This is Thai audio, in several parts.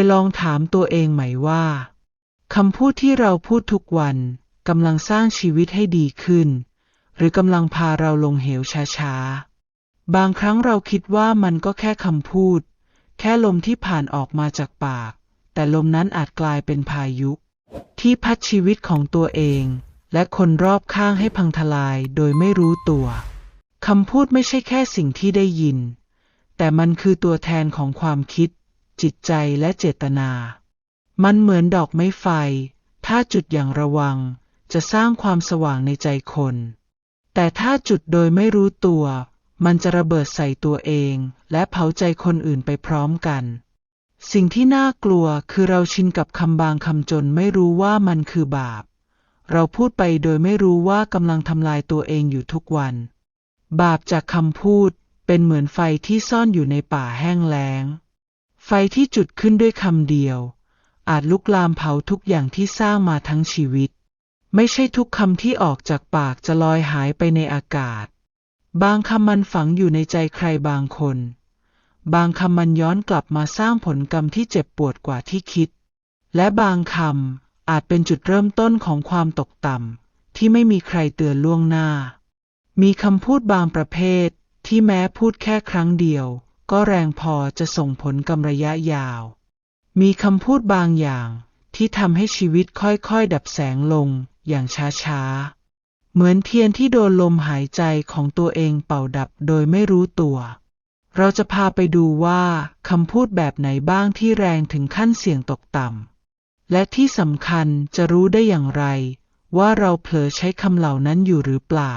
ยลองถามตัวเองไหมว่าคำพูดที่เราพูดทุกวันกำลังสร้างชีวิตให้ดีขึ้น หรือกำลังพาเราลงเหวช้าๆ บางครั้งเราคิดว่ามันก็แค่คำพูด แค่ลมที่ผ่านออกมาจากปาก แต่ลมนั้นอาจกลายเป็นพายุ ที่พัดชีวิตของตัวเอง และคนรอบข้างให้พังทลายโดยไม่รู้ตัวคำพูดไม่ใช่แค่สิ่งที่ได้ยิน แต่มันคือตัวแทนของความคิด จิตใจและเจตนา มันเหมือนดอกไม้ไฟ ถ้าจุดอย่างระวังจะสร้างความสว่างในใจคน แต่ถ้าจุดโดยไม่รู้ตัว มันจะระเบิดใส่ตัวเอง และเผาใจคนอื่นไปพร้อมกัน สิ่งที่น่ากลัวคือเราชินกับคำบางคำจนไม่รู้ว่ามันคือบาป เราพูดไปโดยไม่รู้ว่ากำลังทำลายตัวเองอยู่ทุกวัน บาปจากคำพูดเป็นเหมือนไฟที่ซ่อนอยู่ในป่าแห้งแล้ง ไฟที่จุดขึ้นด้วยคำเดียว อาจลุกลามเผาทุกอย่างที่สร้างมาทั้งชีวิต ไม่ใช่ทุกคำที่ออกจากปากจะลอยหายไปในอากาศ บางคำมันฝังอยู่ในใจใครบางคน บางคำมันย้อนกลับมาสร้างผลกรรมที่เจ็บปวดกว่าที่คิด และบางคำอาจเป็นจุดเริ่มต้นของความตกต่ำที่ไม่มีใครเตือนล่วงหน้า มีคำพูดบางประเภทที่แม้พูดแค่ครั้งเดียว ก็แรงพอจะส่งผลกำระยะยาว มีคำพูดบางอย่างที่ทำให้ชีวิตค่อยๆ ดับแสงลงอย่างช้าๆ เหมือนเทียนที่โดนลมหายใจของตัวเองเป่าดับโดยไม่รู้ตัว เราจะพาไปดูว่าคำพูดแบบไหนบ้างที่แรงถึงขั้นเสี่ยงตกต่ำ และที่สำคัญจะรู้ได้อย่างไร ว่าเราเผลอใช้คำเหล่านั้นอยู่หรือเปล่า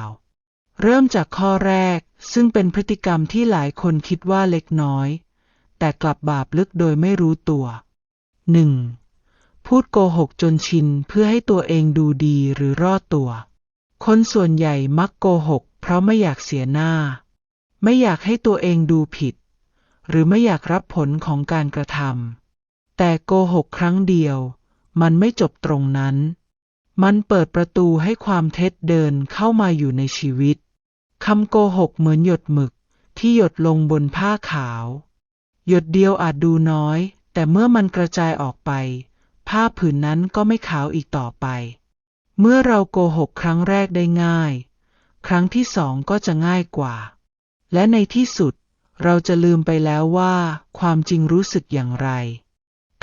เริ่มจากข้อแรกซึ่งเป็นพฤติกรรมที่หลายคนคิดว่าเล็กน้อย แต่กลับบาปลึกโดยไม่รู้ตัว 1. พูดโกหกจนชินเพื่อให้ตัวเองดูดีหรือรอดตัว คนส่วนใหญ่มักโกหก เพราะไม่อยากเสียหน้า ไม่อยากให้ตัวเองดูผิด หรือไม่อยากรับผลของการกระทำแต่โกหกครั้งเดียว มันไม่จบตรงนั้น มันเปิดประตูให้ความเท็จเดินเข้ามาอยู่ในชีวิต คำโกหกเหมือนหยดหมึกที่หยดลงบนผ้าขาว หยดเดียวอาจดูน้อย แต่เมื่อมันกระจายออกไป ผ้าผืนนั้นก็ไม่ขาวอีกต่อไป เมื่อเราโกหกครั้งแรกได้ง่าย ครั้งที่สองก็จะง่ายกว่า และในที่สุด เราจะลืมไปแล้วว่า ความจริงรู้สึกอย่างไร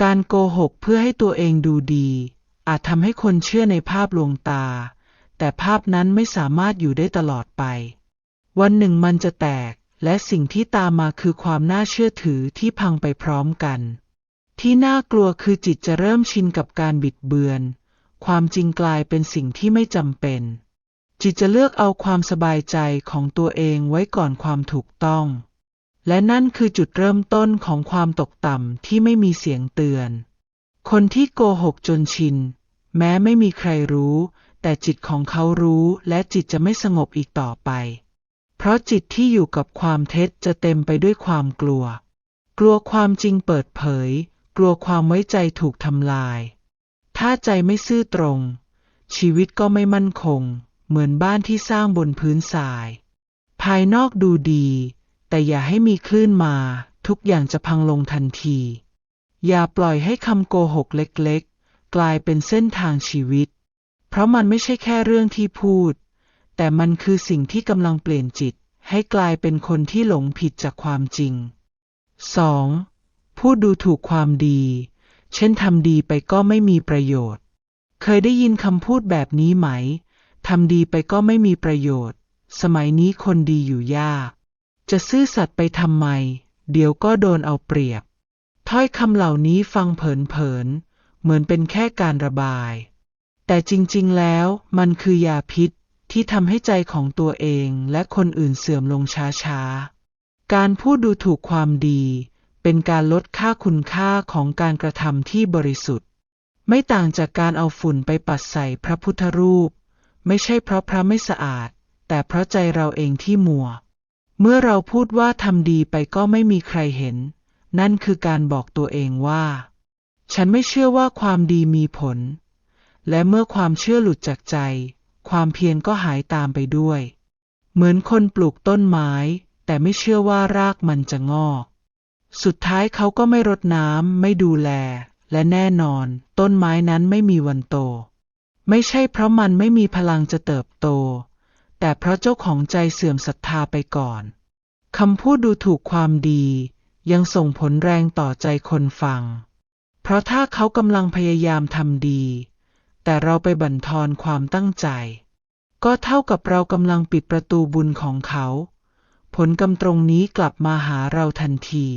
การโกหกเพื่อให้ตัวเองดูดี อาจทำให้คนเชื่อในภาพลวงตา แต่ภาพนั้นไม่สามารถอยู่ได้ตลอดไป วันหนึ่งมันจะแตก และสิ่งที่ตามมาคือความน่าเชื่อถือที่พังไปพร้อมกัน ที่น่ากลัวคือจิตจะเริ่มชินกับการบิดเบือน ความจริงกลายเป็นสิ่งที่ไม่จำเป็น จิตจะเลือกเอาความสบายใจของตัวเองไว้ก่อนความถูกต้อง และนั่นคือจุดเริ่มต้นของความตกต่ำที่ไม่มีเสียงเตือน คนที่โกหกจนชิน แม้ไม่มีใครรู้แต่จิตของเขารู้และจิตจะไม่สงบอีกต่อไป เพราะจิตที่อยู่กับความเท็จจะเต็มไปด้วยความกลัว กลัวความจริงเปิดเผย กลัวความไว้ใจถูกทำลาย ถ้าใจไม่ซื่อตรง ชีวิตก็ไม่มั่นคง เหมือนบ้านที่สร้างบนพื้นทราย ภายนอกดูดี แต่อย่าให้มีคลื่นมา ทุกอย่างจะพังลงทันที อย่าปล่อยให้คำโกหกเล็กๆ กลายเป็นเส้นทางชีวิต เพราะมันไม่ใช่แค่เรื่องที่พูด แต่มันคือสิ่งที่กำลังเปลี่ยนจิตให้กลายเป็นคนที่หลงผิดจากความจริง 2. พูดดูถูกความดี เช่นทำดีไปก็ไม่มีประโยชน์ เคยได้ยินคำพูดแบบนี้ไหม ทำดีไปก็ไม่มีประโยชน์ สมัยนี้คนดีอยู่ยาก จะซื่อสัตย์ไปทำไม เดี๋ยวก็โดนเอาเปรียบ ถ้อยคำเหล่านี้ฟังเผินๆ เหมือนเป็นแค่การระบาย แต่จริงๆ แล้วมันคือยาพิษ ที่ทำให้ใจของตัวเองและคนอื่นเสื่อมลงช้าๆ การพูดดูถูกความดี เป็นการลดค่าคุณค่าของการกระทำที่บริสุทธิ์ ไม่ต่างจากการเอาฝุ่นไปปัดใส่พระพุทธรูป ไม่ใช่เพราะพระไม่สะอาด แต่เพราะใจเราเองที่มัว เมื่อเราพูดว่าทำดีไปก็ไม่มีใครเห็น นั่นคือการบอกตัวเองว่า ฉันไม่เชื่อว่าความดีมีผล และเมื่อความเชื่อหลุดจากใจ ความเพียรก็หายตามไปด้วย เหมือนคนปลูกต้นไม้ แต่ไม่เชื่อว่ารากมันจะงอก สุดท้ายเขาก็ไม่รดน้ำไม่ดูแล และแน่นอน ต้นไม้นั้นไม่มีวันโต ไม่ใช่เพราะมันไม่มีพลังจะเติบโต แต่เพราะเจ้าของใจเสื่อมศรัทธาไปก่อนคำพูดดูถูกความดี ยังส่งผลแรงต่อใจคนฟัง เพราะถ้าเขากำลังพยายามทำดี แต่เราไปบั่นทอนความตั้งใจ ก็เท่ากับเรากำลังปิดประตูบุญของเขา ผลกำตรงนี้กลับมาหาเราทันที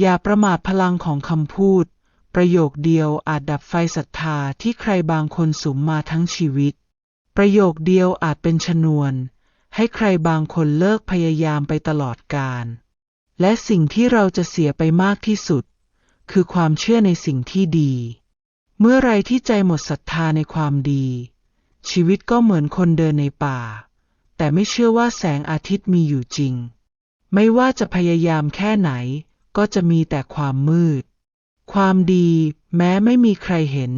อย่าประมาทพลังของคำพูด ประโยคเดียวอาจดับไฟศรัทธาที่ใครบางคนสุมมาทั้งชีวิต ประโยคเดียวอาจเป็นชนวน ให้ใครบางคนเลิกพยายามไปตลอดกาลและสิ่งที่เราจะเสียไปมากที่สุด คือความเชื่อในสิ่งที่ดี เมื่อไรที่ใจหมดศรัทธาในความดี ชีวิตก็เหมือนคนเดินในป่า แต่ไม่เชื่อว่าแสงอาทิตย์มีอยู่จริง ไม่ว่าจะพยายามแค่ไหน ก็จะมีแต่ความมืด ความดีแม้ไม่มีใครเห็น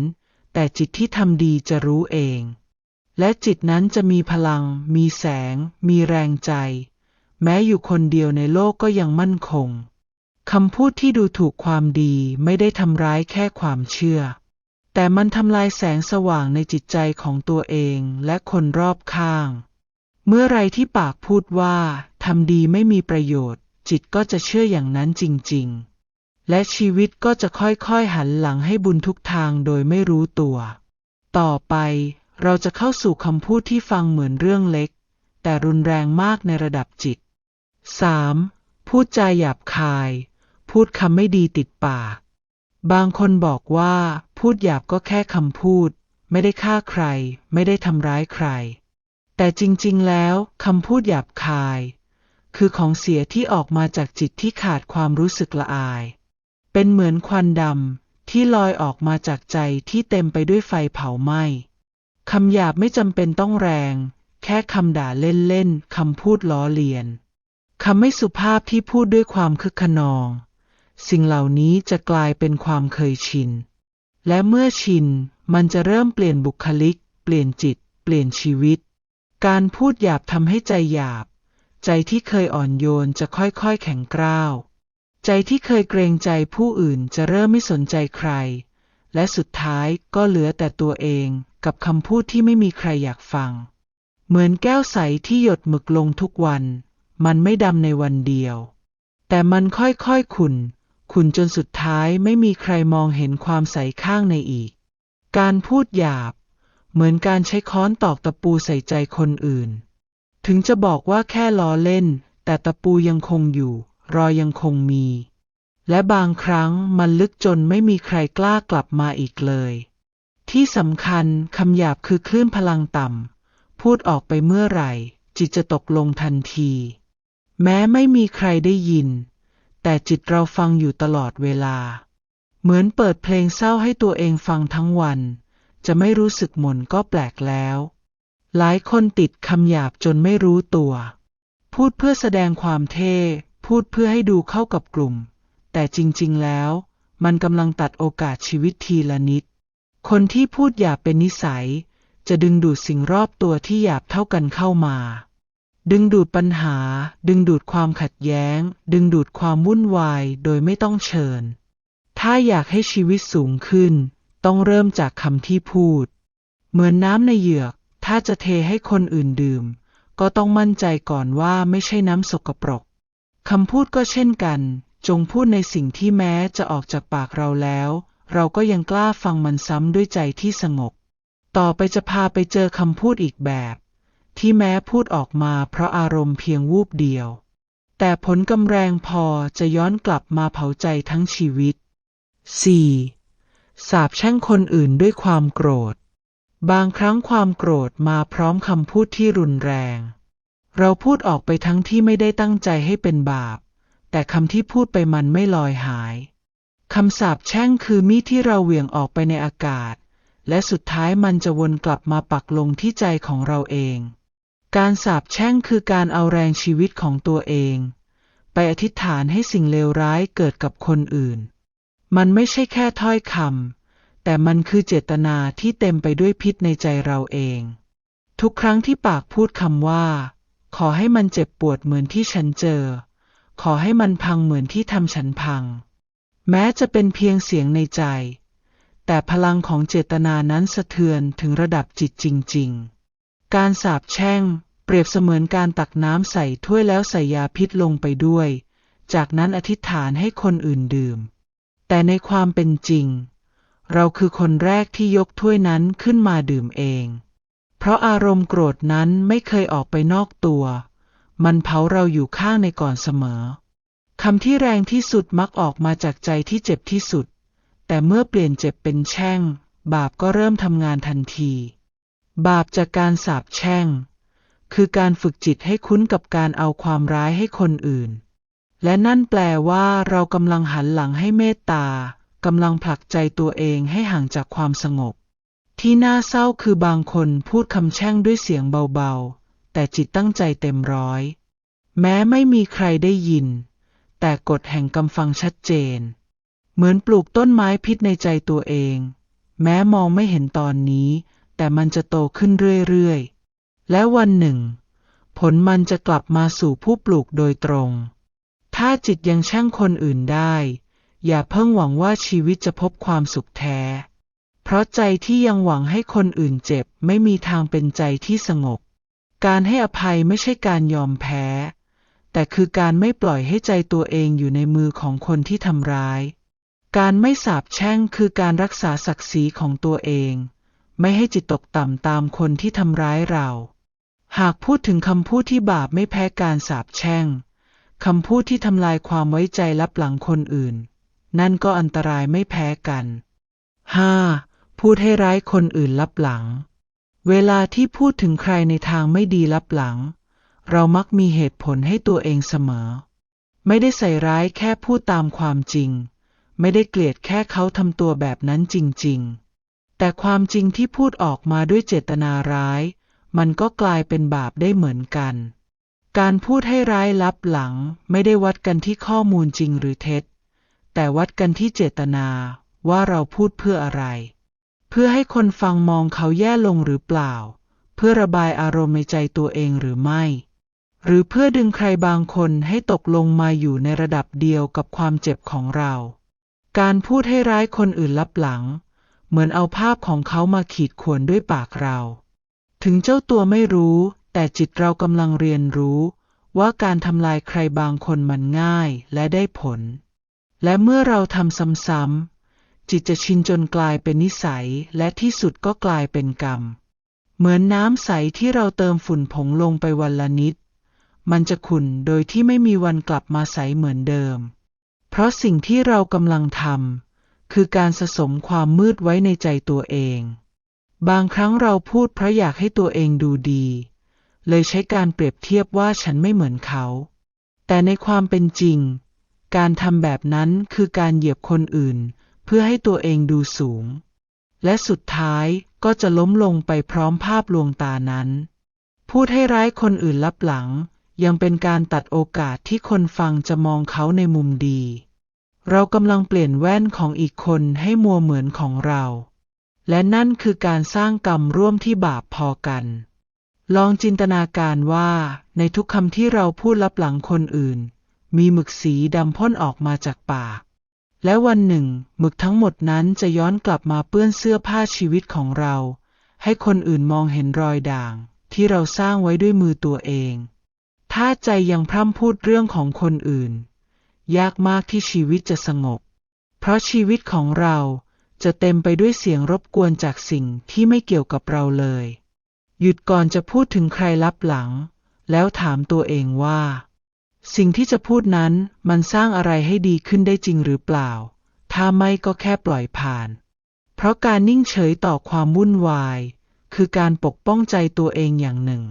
แต่จิตที่ทำดีจะรู้เอง และจิตนั้นจะมีพลัง มีแสง มีแรงใจ แม้อยู่คนเดียวในโลกก็ยังมั่นคงคำพูดที่ดูถูกความดีไม่ได้ทำร้ายแค่ความเชื่อ แต่มันทำลายแสงสว่างในจิตใจของตัวเองและคนรอบข้าง เมื่อไรที่ปากพูดว่าทำดีไม่มีประโยชน์ จิตก็จะเชื่ออย่างนั้นจริง ๆ และชีวิตก็จะค่อยๆหันหลังให้บุญทุกทางโดยไม่รู้ตัว ต่อไปเราจะเข้าสู่คำพูดที่ฟังเหมือนเรื่องเล็ก แต่รุนแรงมากในระดับจิต 3. พูดจาหยาบคาย พูดคำไม่ดีติดปาก บางคนบอกว่า พูดหยาบก็แค่คำพูด ไม่ได้ฆ่าใคร ไม่ได้ทำร้ายใคร แต่จริงๆแล้วคำพูดหยาบคาย คือของเสียที่ออกมาจากจิตที่ขาดความรู้สึกละอาย เป็นเหมือนควันดำที่ลอยออกมาจากใจที่เต็มไปด้วยไฟเผาไหม้คำหยาบไม่จำเป็นต้องแรง แค่คำด่าเล่นๆคำพูดล้อเลียนคำไม่สุภาพที่พูดด้วยความคึกขนอง สิ่งเหล่านี้จะกลายเป็นความเคยชิน และเมื่อชิน มันจะเริ่มเปลี่ยนบุคลิก เปลี่ยนจิต เปลี่ยนชีวิต การพูดหยาบทำให้ใจหยาบ ใจที่เคยอ่อนโยนจะค่อยๆแข็งกร้าว ใจที่เคยเกรงใจผู้อื่นจะเริ่มไม่สนใจใคร และสุดท้ายก็เหลือแต่ตัวเองกับคำพูดที่ไม่มีใครอยากฟัง เหมือนแก้วใสที่หยดหมึกลงทุกวัน มันไม่ดำในวันเดียว แต่มันค่อยๆขุ่น ขุ่นจนสุดท้ายไม่มีใครมองเห็นความใสข้างในอีก การพูดหยาบ เหมือนการใช้ค้อนตอกตะปูใส่ใจคนอื่น ถึงจะบอกว่าแค่ล้อเล่น แต่ตะปูยังคงอยู่ รอยยังคงมี และบางครั้งมันลึกจนไม่มีใครกล้ากลับมาอีกเลย ที่สำคัญคำหยาบคือคลื่นพลังต่ำ พูดออกไปเมื่อไหร่ จิตจะตกลงทันที แม้ไม่มีใครได้ยิน แต่จิตเราฟังอยู่ตลอดเวลา เหมือนเปิดเพลงเศร้าให้ตัวเองฟังทั้งวัน จะไม่รู้สึกหม่นก็แปลกแล้ว หลายคนติดคำหยาบจนไม่รู้ตัว พูดเพื่อแสดงความเท่ พูดเพื่อให้ดูเข้ากับกลุ่ม แต่จริง ๆ แล้ว มันกำลังตัดโอกาสชีวิตทีละนิด คนที่พูดหยาบเป็นนิสัย จะดึงดูดสิ่งรอบตัวที่หยาบเท่ากันเข้ามา ดึงดูดปัญหา ดึงดูดความขัดแย้ง ดึงดูดความวุ่นวายโดยไม่ต้องเชิญ ถ้าอยากให้ชีวิตสูงขึ้น ต้องเริ่มจากคำที่พูด เหมือนน้ำในเหยือก ถ้าจะเทให้คนอื่นดื่ม ก็ต้องมั่นใจก่อนว่าไม่ใช่น้ำสกปรกคำพูดก็เช่นกัน จงพูดในสิ่งที่แม้จะออกจากปากเราแล้ว เราก็ยังกล้าฟังมันซ้ำด้วยใจที่สงบ ต่อไปจะพาไปเจอคำพูดอีกแบบ ที่แม้พูดออกมาเพราะอารมณ์เพียงวูบเดียว แต่ผลกำแรงพอจะย้อนกลับมาเผาใจทั้งชีวิต 4. สาบแช่งคนอื่นด้วยความโกรธ บางครั้งความโกรธมาพร้อมคำพูดที่รุนแรง เราพูดออกไปทั้งที่ไม่ได้ตั้งใจให้เป็นบาป แต่คำที่พูดไปมันไม่ลอยหายคำสาปแช่งคือมีดที่เราเหวี่ยงออกไปในอากาศ และสุดท้ายมันจะวนกลับมาปักลงที่ใจของเราเอง การสาปแช่งคือการเอาแรงชีวิตของตัวเอง ไปอธิษฐานให้สิ่งเลวร้ายเกิดกับคนอื่น มันไม่ใช่แค่ถ้อยคำแต่มันคือเจตนาที่เต็มไปด้วยพิษในใจเราเอง ทุกครั้งที่ปากพูดคำว่า ขอให้มันเจ็บปวดเหมือนที่ฉันเจอ ขอให้มันพังเหมือนที่ทำฉันพัง แม้จะเป็นเพียงเสียงในใจ แต่พลังของเจตนานั้นสะเทือนถึงระดับจิตจริง ๆ การสาบแช่ง เปรียบเสมือนการตักน้ำใส่ถ้วยแล้วใส่ยาพิษลงไปด้วย จากนั้นอธิษฐานให้คนอื่นดื่ม แต่ในความเป็นจริง เราคือคนแรกที่ยกถ้วยนั้นขึ้นมาดื่มเอง เพราะอารมณ์โกรธนั้นไม่เคยออกไปนอกตัว มันเผาเราอยู่ข้างในก่อนเสมอคำที่แรงที่สุดมักออกมาจากใจที่เจ็บที่สุด แต่เมื่อเปลี่ยนเจ็บเป็นแช่ง บาปก็เริ่มทำงานทันที บาปจากการสาปแช่ง คือการฝึกจิตให้คุ้นกับการเอาความร้ายให้คนอื่น และนั่นแปลว่าเรากำลังหันหลังให้เมตตากำลังผลักใจตัวเองให้ห่างจากความสงบ ที่น่าเศร้าคือบางคนพูดคำแช่งด้วยเสียงเบาๆ แต่จิตตั้งใจเต็มร้อย แม้ไม่มีใครได้ยิน แต่กฎแห่งกำฟังชัดเจน เหมือนปลูกต้นไม้พิษในใจตัวเอง แม้มองไม่เห็นตอนนี้ แต่มันจะโตขึ้นเรื่อยๆ และวันหนึ่ง ผลมันจะกลับมาสู่ผู้ปลูกโดยตรง ถ้าจิตยังแช่งคนอื่นได้ อย่าเพิ่งหวังว่าชีวิตจะพบความสุขแท้ เพราะใจที่ยังหวังให้คนอื่นเจ็บไม่มีทางเป็นใจที่สงบ การให้อภัยไม่ใช่การยอมแพ้ แต่คือการไม่ปล่อยให้ใจตัวเองอยู่ในมือของคนที่ทำร้าย การไม่สาบแช่งคือการรักษาศักดิ์ศรีของตัวเอง ไม่ให้จิตตกต่ำตามคนที่ทำร้ายเรา หากพูดถึงคำพูดที่บาปไม่แพ้การสาบแช่งคำพูดที่ทำลายความไว้ใจลับหลังคนอื่น นั่นก็อันตรายไม่แพ้กัน 5. พูดให้ร้ายคนอื่นลับหลัง เวลาที่พูดถึงใครในทางไม่ดีลับหลัง เรามักมีเหตุผลให้ตัวเองเสมอ ไม่ได้ใส่ร้ายแค่พูดตามความจริง ไม่ได้เกลียดแค่เขาทำตัวแบบนั้นจริง ๆ แต่ความจริงที่พูดออกมาด้วยเจตนาร้าย มันก็กลายเป็นบาปได้เหมือนกัน การพูดให้ร้ายลับหลังไม่ได้วัดกันที่ข้อมูลจริงหรือเท็จ แต่วัดกันที่เจตนาว่าเราพูดเพื่ออะไร เพื่อให้คนฟังมองเขาแย่ลงหรือเปล่า เพื่อระบายอารมณ์ในใจตัวเองหรือไม่ หรือเพื่อดึงใครบางคนให้ตกลงมาอยู่ในระดับเดียวกับความเจ็บของเรา การพูดให้ร้ายคนอื่นลับหลัง เหมือนเอาภาพของเขามาขีดข่วนด้วยปากเรา ถึงเจ้าตัวไม่รู้ แต่จิตเรากำลังเรียนรู้ ว่าการทำลายใครบางคนมันง่ายและได้ผล และเมื่อเราทำซ้ำๆจิตจะชินจนกลายเป็นนิสัยและที่สุดก็กลายเป็นกรรม เหมือนน้ำใสที่เราเติมฝุ่นผงลงไปวันละนิด มันจะขุ่นโดยที่ไม่มีวันกลับมาใสเหมือนเดิม เพราะสิ่งที่เรากำลังทำ คือการสะสมความมืดไว้ในใจตัวเอง บางครั้งเราพูดเพราะอยากให้ตัวเองดูดี เลยใช้การเปรียบเทียบว่าฉันไม่เหมือนเขา แต่ในความเป็นจริง การทำแบบนั้นคือการเหยียบคนอื่น เพื่อให้ตัวเองดูสูง และสุดท้ายก็จะล้มลงไปพร้อมภาพลวงตานั้น พูดให้ร้ายคนอื่นลับหลัง ยังเป็นการตัดโอกาสที่คนฟังจะมองเขาในมุมดี เรากำลังเปลี่ยนแว่นของอีกคนให้มัวเหมือนของเรา และนั่นคือการสร้างกรรมร่วมที่บาปพอกัน ลองจินตนาการว่าในทุกคำที่เราพูดลับหลังคนอื่น มีหมึกสีดำพ่นออกมาจากปาก และวันหนึ่ง หมึกทั้งหมดนั้นจะย้อนกลับมาเปื้อนเสื้อผ้าชีวิตของเรา ให้คนอื่นมองเห็นรอยด่าง ที่เราสร้างไว้ด้วยมือตัวเอง ถ้าใจยังพร่ำพูดเรื่องของคนอื่น ยากมากที่ชีวิตจะสงบ เพราะชีวิตของเราจะเต็มไปด้วยเสียงรบกวนจากสิ่งที่ไม่เกี่ยวกับเราเลย หยุดก่อนจะพูดถึงใครลับหลัง แล้วถามตัวเองว่า สิ่งที่จะพูดนั้นมันสร้างอะไรให้ดีขึ้นได้จริงหรือเปล่า ถ้าไม่ก็แค่ปล่อยผ่าน เพราะการนิ่งเฉยต่อความวุ่นวาย คือการปกป้องใจตัวเองอย่างหนึ่ง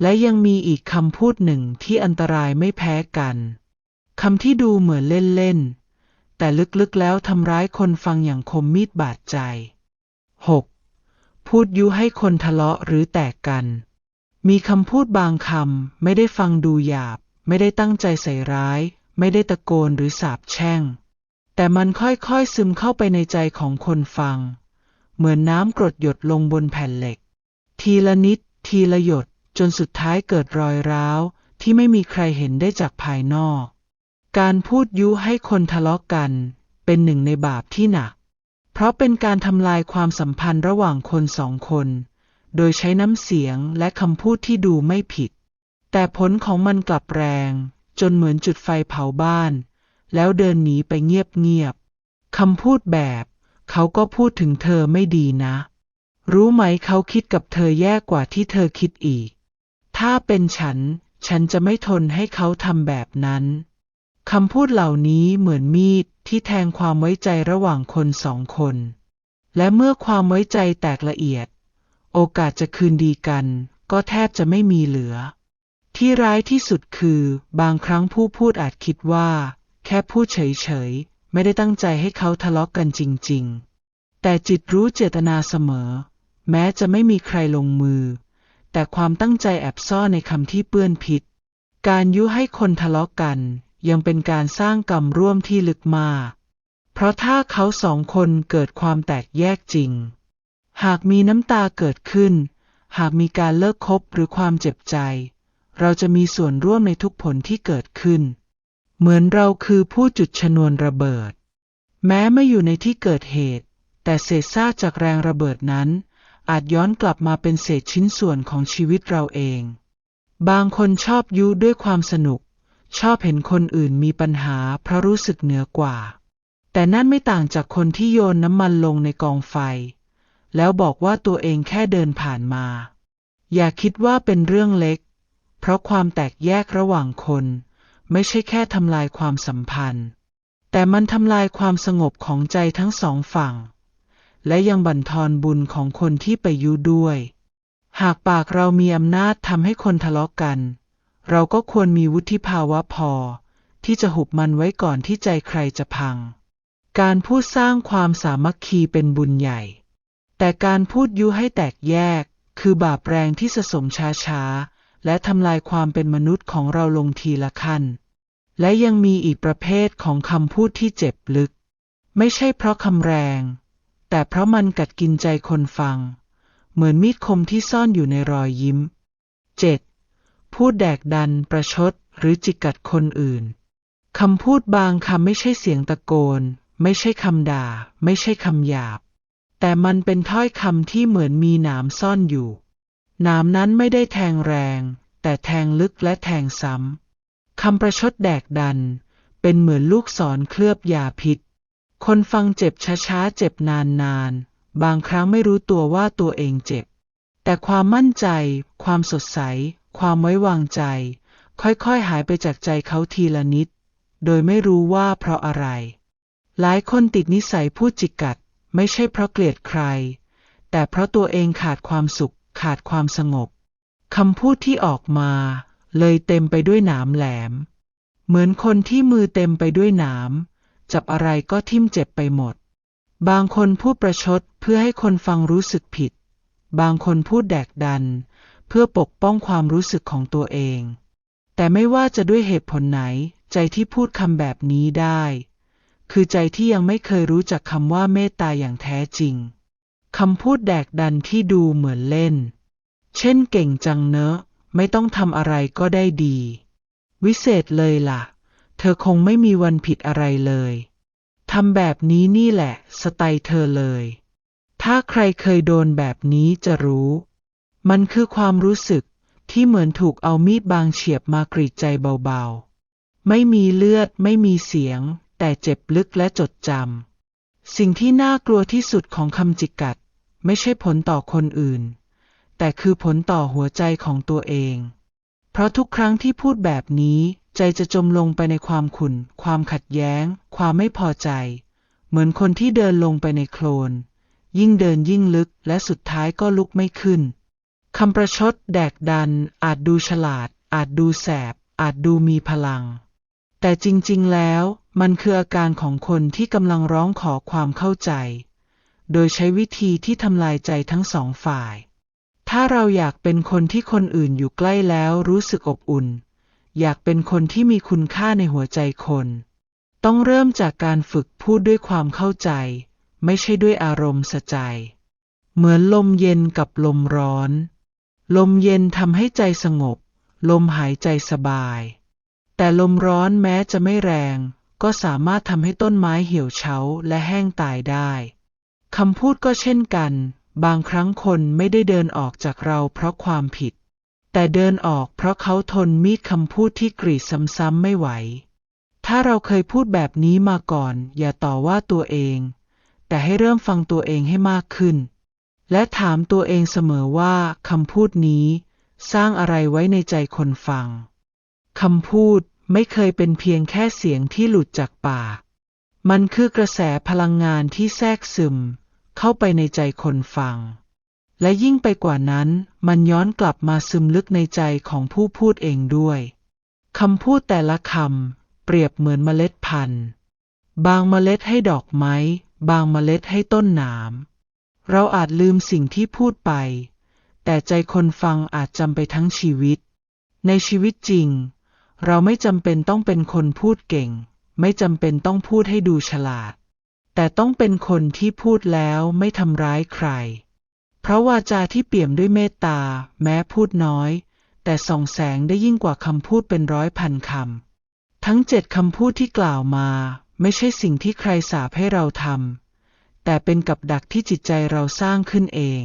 และยังมีอีกคำพูดหนึ่งที่อันตรายไม่แพ้กัน คำที่ดูเหมือนเล่นๆ แต่ลึกๆแล้วทำร้ายคนฟังอย่างคมมีดบาดใจ 6. พูดยุให้คนทะเลาะหรือแตกกัน มีคำพูดบางคำไม่ได้ฟังดูหยาบ ไม่ได้ตั้งใจใส่ร้าย ไม่ได้ตะโกนหรือสาบแช่ง แต่มันค่อยๆซึมเข้าไปในใจของคนฟัง เหมือนน้ำกรดหยดลงบนแผ่นเหล็ก ทีละนิด ทีละหยดจนสุดท้ายเกิดรอยร้าวที่ไม่มีใครเห็นได้จากภายนอก การพูดยุให้คนทะเลาะกันเป็นหนึ่งในบาปที่หนัก เพราะเป็นการทำลายความสัมพันธ์ระหว่างคนสองคน โดยใช้น้ำเสียงและคำพูดที่ดูไม่ผิด แต่ผลของมันกลับแรง จนเหมือนจุดไฟเผาบ้าน แล้วเดินหนีไปเงียบๆคำพูดแบบ เขาก็พูดถึงเธอไม่ดีนะ รู้ไหมเขาคิดกับเธอแย่กว่าที่เธอคิดอีก ถ้าเป็นฉัน ฉันจะไม่ทนให้เขาทำแบบนั้น คำพูดเหล่านี้เหมือนมีดที่แทงความไว้ใจระหว่างคนสองคน และเมื่อความไว้ใจแตกละเอียด โอกาสจะคืนดีกัน ก็แทบจะไม่มีเหลือ ที่ร้ายที่สุดคือบางครั้งผู้พูดอาจคิดว่า แค่พูดเฉยๆ ไม่ได้ตั้งใจให้เขาทะเลาะกกันจริง ๆ แต่จิตรู้เจตนาเสมอ แม้จะไม่มีใครลงมือ แต่ความตั้งใจแอบซ่อนในคำที่เปื้อนพิษ การยุให้คนทะเลาะกัน ยังเป็นการสร้างกรรมร่วมที่ลึกมาก เพราะถ้าเขาสองคนเกิดความแตกแยกจริง หากมีน้ำตาเกิดขึ้น หากมีการเลิกคบหรือความเจ็บใจ เราจะมีส่วนร่วมในทุกผลที่เกิดขึ้น เหมือนเราคือผู้จุดชนวนระเบิด แม้ไม่อยู่ในที่เกิดเหตุ แต่เศษซากจากแรงระเบิดนั้น อาจย้อนกลับมาเป็นเศษชิ้นส่วนของชีวิตเราเอง บางคนชอบยุด้วยความสนุก ชอบเห็นคนอื่นมีปัญหาเพราะรู้สึกเหนือกว่า แต่นั่นไม่ต่างจากคนที่โยนน้ำมันลงในกองไฟ แล้วบอกว่าตัวเองแค่เดินผ่านมา อย่าคิดว่าเป็นเรื่องเล็ก เพราะความแตกแยกระหว่างคน ไม่ใช่แค่ทำลายความสัมพันธ์ แต่มันทำลายความสงบของใจทั้งสองฝั่ง และยังบั่นทอนบุญของคนที่ไปยุด้วย หากปากเรามีอำนาจทำให้คนทะเลาะกัน เราก็ควรมีวุฒิภาวะพอ ที่จะหุบมันไว้ก่อนที่ใจใครจะพัง การพูดสร้างความสามัคคีเป็นบุญใหญ่ แต่การพูดยุให้แตกแยก คือบาปแรงที่สะสมช้าๆ และทำลายความเป็นมนุษย์ของเราลงทีละขั้น และยังมีอีกประเภทของคำพูดที่เจ็บลึก ไม่ใช่เพราะคำแรง แต่เพราะมันกัดกินใจคนฟัง เหมือนมีดคมที่ซ่อนอยู่ในรอยยิ้ม 7. พูดแดกดันประชดหรือจิกกัดคนอื่นคำพูดบางคำไม่ใช่เสียงตะโกน ไม่ใช่คำด่า ไม่ใช่คำหยาบ แต่มันเป็นถ้อยคำที่เหมือนมีหนามซ่อนอยู่หนามนั้นไม่ได้แทงแรง แต่แทงลึกและแทงซ้ำคำประชดแดกดัน เป็นเหมือนลูกศรเคลือบยาพิษ คนฟังเจ็บช้าๆเจ็บนานๆ บางครั้งไม่รู้ตัวว่าตัวเองเจ็บ แต่ความมั่นใจ ความสดใส ความไว้วางใจ ค่อยๆ หายไปจากใจเขาทีละนิด โดยไม่รู้ว่าเพราะอะไร หลายคนติดนิสัยพูดจิกกัด ไม่ใช่เพราะเกลียดใคร แต่เพราะตัวเองขาดความสุข ขาดความสงบคำพูดที่ออกมา เลยเต็มไปด้วยหนามแหลม เหมือนคนที่มือเต็มไปด้วยหนามจับอะไรก็ทิ่มเจ็บไปหมด บางคนพูดประชดเพื่อให้คนฟังรู้สึกผิด บางคนพูดแดกดัน เพื่อปกป้องความรู้สึกของตัวเอง แต่ไม่ว่าจะด้วยเหตุผลไหน ใจที่พูดคำแบบนี้ได้ คือใจที่ยังไม่เคยรู้จักคำว่าเมตตาอย่างแท้จริงคำพูดแดกดันที่ดูเหมือนเล่น เช่นเก่งจังเนอะ ไม่ต้องทำอะไรก็ได้ดี วิเศษเลยล่ะ เธอคงไม่มีวันผิดอะไรเลยทำแบบนี้นี่แหละ สไตล์เธอเลย ถ้าใครเคยโดนแบบนี้จะรู้ มันคือความรู้สึกที่เหมือนถูกเอามีดบางเฉียบมากรีดใจเบาๆ ไม่มีเลือดไม่มีเสียง แต่เจ็บลึกและจดจำ สิ่งที่น่ากลัวที่สุดของคำจิกกัด ไม่ใช่ผลต่อคนอื่น แต่คือผลต่อหัวใจของตัวเอง เพราะทุกครั้งที่พูดแบบนี้ใจจะจมลงไปในความขุ่น ความขัดแย้ง ความไม่พอใจ เหมือนคนที่เดินลงไปในโคลน ยิ่งเดินยิ่งลึกและสุดท้ายก็ลุกไม่ขึ้น คำประชดแดกดัน อาจดูฉลาด อาจดูแสบ อาจดูมีพลัง แต่จริงๆแล้วมันคืออาการของคนที่กำลังร้องขอความเข้าใจ โดยใช้วิธีที่ทำลายใจทั้งสองฝ่าย ถ้าเราอยากเป็นคนที่คนอื่นอยู่ใกล้แล้วรู้สึกอบอุ่น อยากเป็นคนที่มีคุณค่าในหัวใจคน ต้องเริ่มจากการฝึกพูดด้วยความเข้าใจ ไม่ใช่ด้วยอารมณ์สะใจ เหมือนลมเย็นกับลมร้อน ลมเย็นทำให้ใจสงบ ลมหายใจสบาย แต่ลมร้อนแม้จะไม่แรง ก็สามารถทำให้ต้นไม้เหี่ยวเฉาและแห้งตายได้คำพูดก็เช่นกัน บางครั้งคนไม่ได้เดินออกจากเราเพราะความผิด แต่เดินออกเพราะเขาทนมีดคำพูดที่กรีดซ้ำๆไม่ไหว ถ้าเราเคยพูดแบบนี้มาก่อน อย่าต่อว่าตัวเอง แต่ให้เริ่มฟังตัวเองให้มากขึ้น และถามตัวเองเสมอว่าคำพูดนี้ สร้างอะไรไว้ในใจคนฟังคำพูดไม่เคยเป็นเพียงแค่เสียงที่หลุดจากปาก มันคือกระแสพลังงานที่แทรกซึม เข้าไปในใจคนฟัง และยิ่งไปกว่านั้น มันย้อนกลับมาซึมลึกในใจของผู้พูดเองด้วยคำพูดแต่ละคำเปรียบเหมือนเมล็ดพันธุ์ บางเมล็ดให้ดอกไม้ บางเมล็ดให้ต้นหนาม เราอาจลืมสิ่งที่พูดไป แต่ใจคนฟังอาจจำไปทั้งชีวิต ในชีวิตจริง เราไม่จำเป็นต้องเป็นคนพูดเก่ง ไม่จำเป็นต้องพูดให้ดูฉลาด แต่ต้องเป็นคนที่พูดแล้วไม่ทำร้ายใคร เพราะวาจาที่เปี่ยมด้วยเมตตา แม้พูดน้อย แต่ส่องแสงได้ยิ่งกว่าคำพูดเป็นร้อยพันคำทั้งเจ็ดคำพูดที่กล่าวมา ไม่ใช่สิ่งที่ใครสาปให้เราทำ แต่เป็นกับดักที่จิตใจเราสร้างขึ้นเอง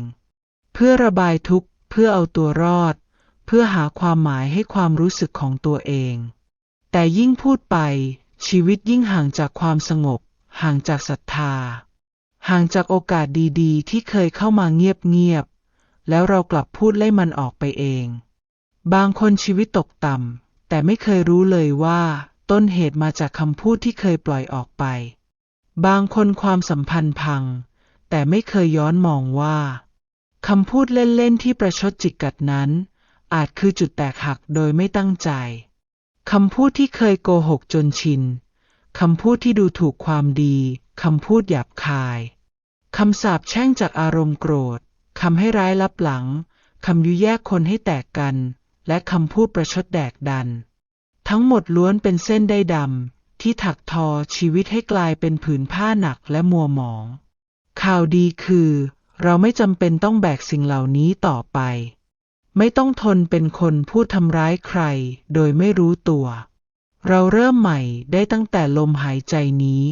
เพื่อระบายทุกข์ เพื่อเอาตัวรอด เพื่อหาความหมายให้ความรู้สึกของตัวเอง แต่ยิ่งพูดไป ชีวิตยิ่งห่างจากความสงบ ห่างจากศรัทธา ห่างจากโอกาสดีๆ ที่เคยเข้ามาเงียบๆแล้วเรากลับพูดไล่มันออกไปเอง บางคนชีวิตตกต่ำแต่ไม่เคยรู้เลยว่า ต้นเหตุมาจากคำพูดที่เคยปล่อยออกไป บางคนความสัมพันธ์พัง แต่ไม่เคยย้อนมองว่าคำพูดเล่น ๆ ที่ประชดจิตกัดนั้น อาจคือจุดแตกหักโดยไม่ตั้งใจคำพูดที่เคยโกหกจนชินคำพูดที่ดูถูกความดีคำพูดหยาบคายคำสาปแช่งจากอารมณ์โกรธคำให้ร้ายลับหลังคำยุแยกคนให้แตกกัน และคำพูดประชดแดกดัน ทั้งหมดล้วนเป็นเส้นได้ดำ ที่ถักทอชีวิตให้กลายเป็นผืนผ้าหนักและมัวหมอง ข่าวดีคือ เราไม่จำเป็นต้องแบกสิ่งเหล่านี้ต่อไป ไม่ต้องทนเป็นคนพูดทำร้ายใคร โดยไม่รู้ตัว เราเริ่มใหม่ได้ตั้งแต่ลมหายใจนี้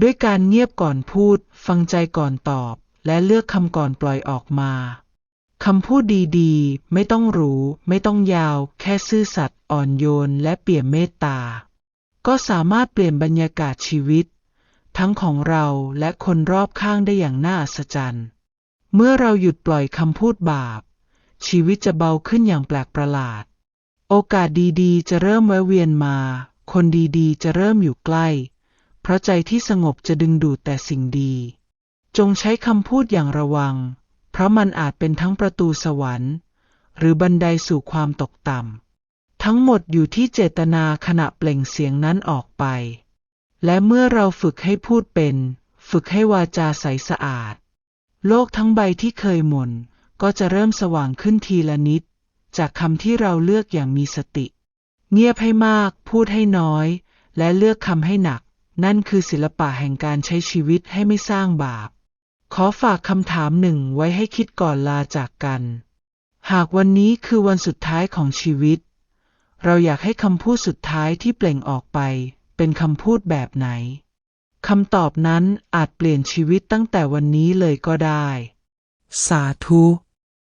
ด้วยการเงียบก่อนพูด ฟังใจก่อนตอบ และเลือกคำก่อนปล่อยออกมาคำพูดดีๆ ไม่ต้องหรู ไม่ต้องยาว แค่ซื่อสัตย์อ่อนโยนและเปี่ยมเมตตา ก็สามารถเปลี่ยนบรรยากาศชีวิต ทั้งของเราและคนรอบข้างได้อย่างน่าอัศจรรย์ เมื่อเราหยุดปล่อยคำพูดบาป ชีวิตจะเบาขึ้นอย่างแปลกประหลาด โอกาสดีๆ จะเริ่มแวะเวียนมา คนดีๆ จะเริ่มอยู่ใกล้ เพราะใจที่สงบจะดึงดูดแต่สิ่งดี จงใช้คำพูดอย่างระวัง เพราะมันอาจเป็นทั้งประตูสวรรค์ หรือบันไดสู่ความตกต่ำ ทั้งหมดอยู่ที่เจตนาขณะเปล่งเสียงนั้นออกไป และเมื่อเราฝึกให้พูดเป็น ฝึกให้วาจาใสสะอาด โลกทั้งใบที่เคยหม่นก็จะเริ่มสว่างขึ้นทีละนิด จากคำที่เราเลือกอย่างมีสติ เงียบให้มาก พูดให้น้อย และเลือกคำให้หนัก นั่นคือศิลปะแห่งการใช้ชีวิตให้ไม่สร้างบาป ขอฝากคำถามหนึ่งไว้ให้คิดก่อนลาจากกัน หากวันนี้คือวันสุดท้ายของชีวิต เราอยากให้คำพูดสุดท้ายที่เปล่งออกไป เป็นคำพูดแบบไหนคำตอบนั้นอาจเปลี่ยนชีวิตตั้งแต่วันนี้เลยก็ได้ สาธุ